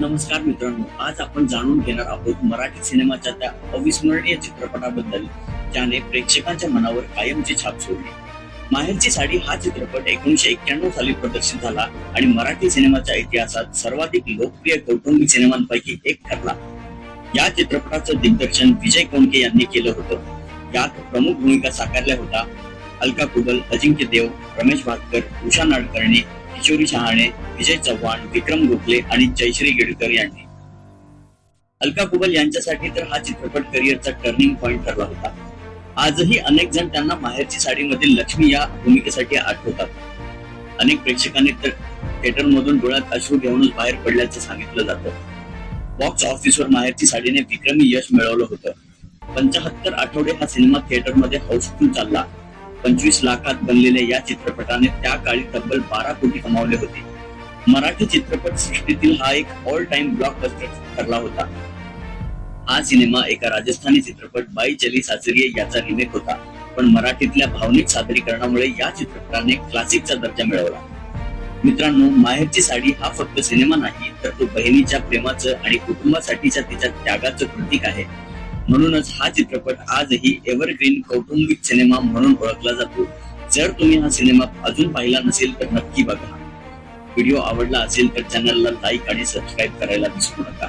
नमस्कार मित्रांनो आज आपण जाणून घेणार आहोत मराठी सिनेमाच्या त्या अविस्मरणीय चित्रपटाबद्दल ज्याने प्रेक्षकांच्या मनावर कायमची छाप सोडली. माहेरची साडी हा चित्रपट एकोणीशे एक्क्याण्णव साली प्रदर्शित झाला आणि मराठी सिनेमाच्या इतिहासात सर्वाधिक लोकप्रिय कौटुंबिक सिनेमांपैकी एक ठरला. या चित्रपटाचं दिग्दर्शन विजय कोंडके यांनी केलं होतं. यात प्रमुख भूमिका साकारल्या होत्या अलका कुबल अजिंक्य देव रमेश भाटकर उषा नाडकर्णी किशोरी शहाणे विजय चव्हाण विक्रम गोखले आणि जयश्री गिडकर यांनी. अलका कुबल यांच्यासाठी तर हा चित्रपट करिअरचा टर्निंग पॉइंट ठरला होता. आजही अनेक जण त्यांना माहेरची साडीमधील लक्ष्मी या भूमिकेसाठी आठवतात. अनेक प्रेक्षकांनी तर थिएटर मधून डोळ्यात अश्रू घेऊनच बाहेर पडल्याचं सांगितलं जातं. बॉक्स ऑफिसवर माहेरची साडीने विक्रमी यश मिळवलं होतं. पंचाहत्तर आठवडे हा सिनेमा थिएटरमध्ये हाऊसफुल चालला. पंचवीस लाखात बनलेल्या या चित्रपटाने त्या काळी तब्बल बारा कोटी कमावले होते. मराठी चित्रपट सृष्टीतील हा एक ऑल टाइम ब्लॉकबस्टर ठरला होता. हा सिनेमा एका राजस्थानी चित्रपट बाई चली सासरिये याचा रिमेक होता पण मराठीतल्या भावनिक सादरीकरणामुळे या चित्रपटाने क्लासिकचा दर्जा मिळवला. मित्रांनो माहेरची साडी हा फक्त सिनेमा नाही तर तो बहिणीच्या प्रेमाचं आणि कुटुंबासाठीच्या तिच्या त्यागाचं प्रतीक आहे. म्हणूनच हा चित्रपट आजही एव्हरग्रीन कौटुंबिक सिनेमा म्हणून ओळखला जातो. जर तुम्ही हा सिनेमा अजून पाहिला नसेल तर नक्की बघा. व्हिडिओ आवडला असेल तर चॅनलला लाईक आणि सबस्क्राईब करायला विसरू नका.